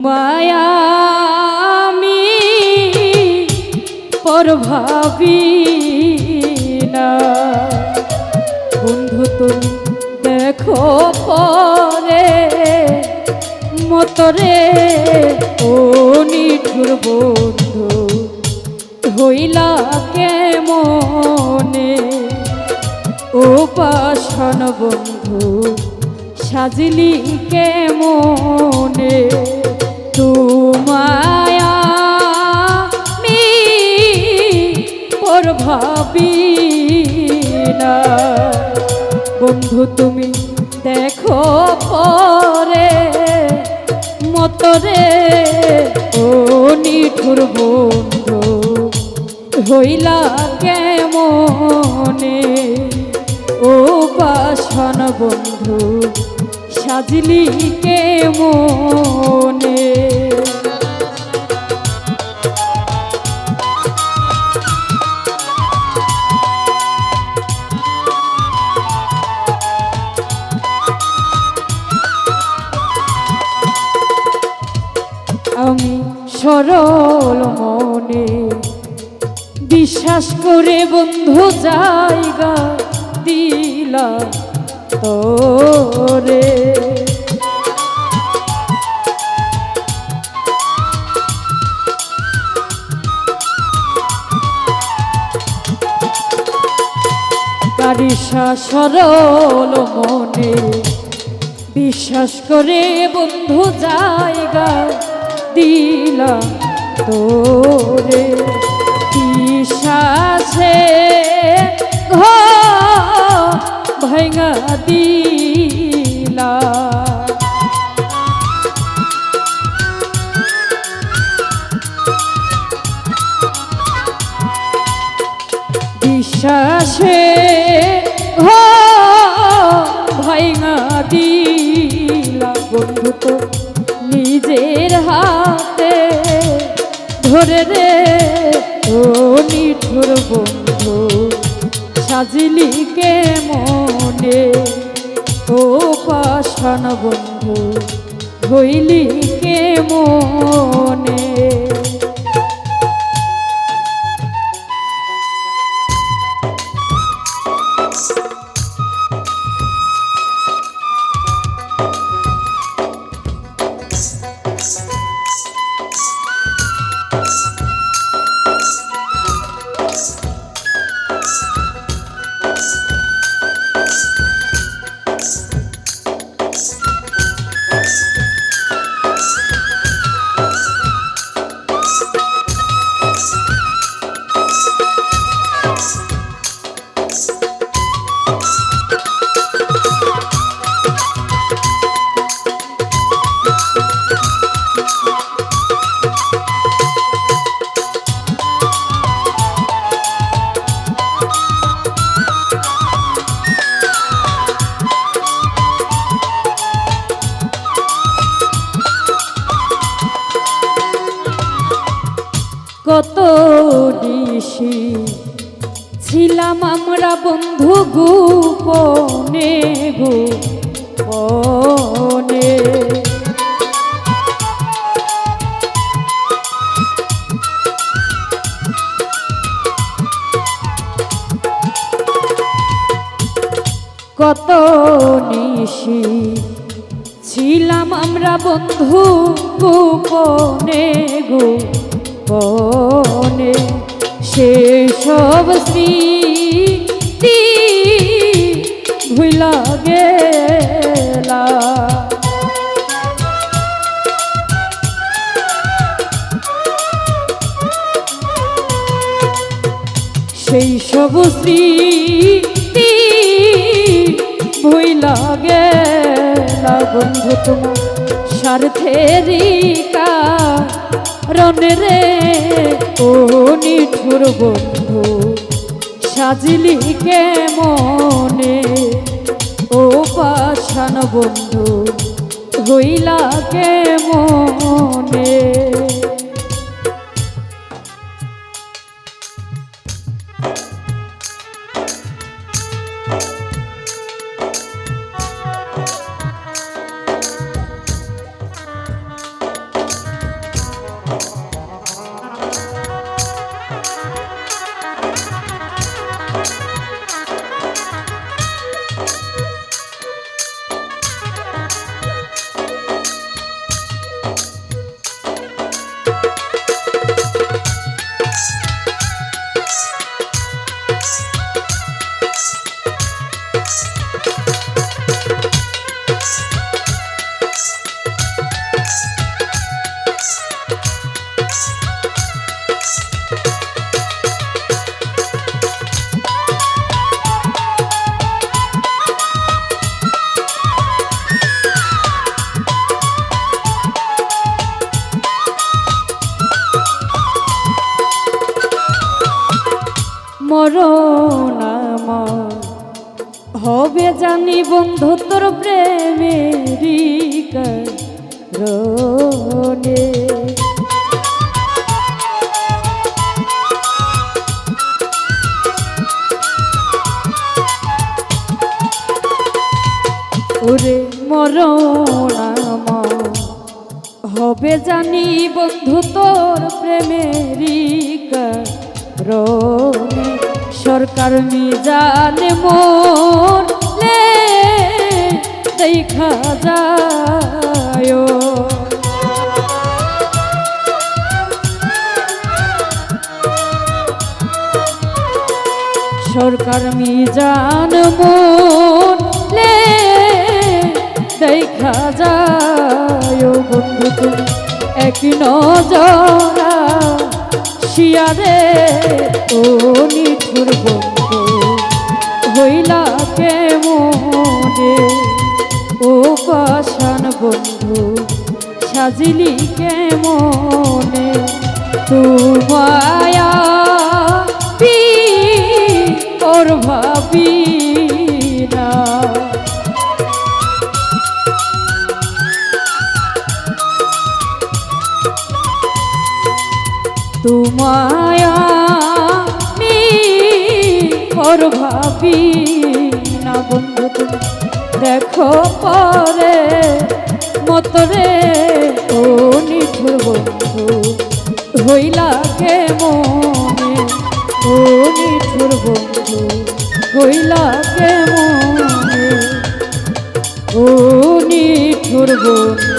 Miami পর ভাবি না। বন্ধু তুমি দেখো পরে মতরে ও নিঠুর বন্ধু হইলা কেমনে? ও পাশন বন্ধু সাজলি কেমনে? তোমায়া বন্ধু তুমি দেখো পরে মতরে ও নিঠুর বন্ধু হইলা কেমনে? ও পাশন বন্ধু, সাজলি কেমনে? আমি সরল মনে। বিশ্বাস করে বন্ধু জায়গা দিলা তোরে। কারিসা সরল মনে। বিশ্বাস করে বন্ধু জায়গা দিলা তোরে। বিশ্বাসে ঘর ভেঙা দিলা। বিশ্বাসে ভাইঙা দিলা। বন্ধু তো নিজের হাতে ধরে রে, ও নিঠুর বন্ধু, সাজিলি কে মনে ও পাশান বন্ধু, হইলি কে মনে কত দিশি ছিলাম আমরা বন্ধু গোপনে গোপনে। কত নিশি ছিলাম আমরা বন্ধু গোপনে গোপনে সেসব স্মৃতি ভুলা গেলা। সেই সব স্মৃতি ভুলা গেলা। বন্ধু তোমার স্বার্থেরিকা রনে রে। ও নিঠুর বন্ধু সাজিলি কে মনে ও পাশান বন্ধু হইলা কে মনে মরণ আমার হবে জানি বন্ধু তোর প্রেমেরই কারণে। ওরে মরণ আমার হবে জানি বন্ধু তোর প্রেমেরই কারণে। সরকার মিজানে মোর লে দেখা যায়। সরকার মিজান মনে ও নিঠুর বন্ধু হইলা কে মনে ও পাশান বন্ধু, সাজিলি কে মনে তোমায়া পি ওর ভাবি না? তোমায়া ওর ভাবি না বন্ধু তুমি দেখো পরে মতরে ও নিঠুর বন্ধু, হইলা কে মনে ও নিঠুর বন্ধু, হইলা কে মনে ও নিঠুর বন্ধু।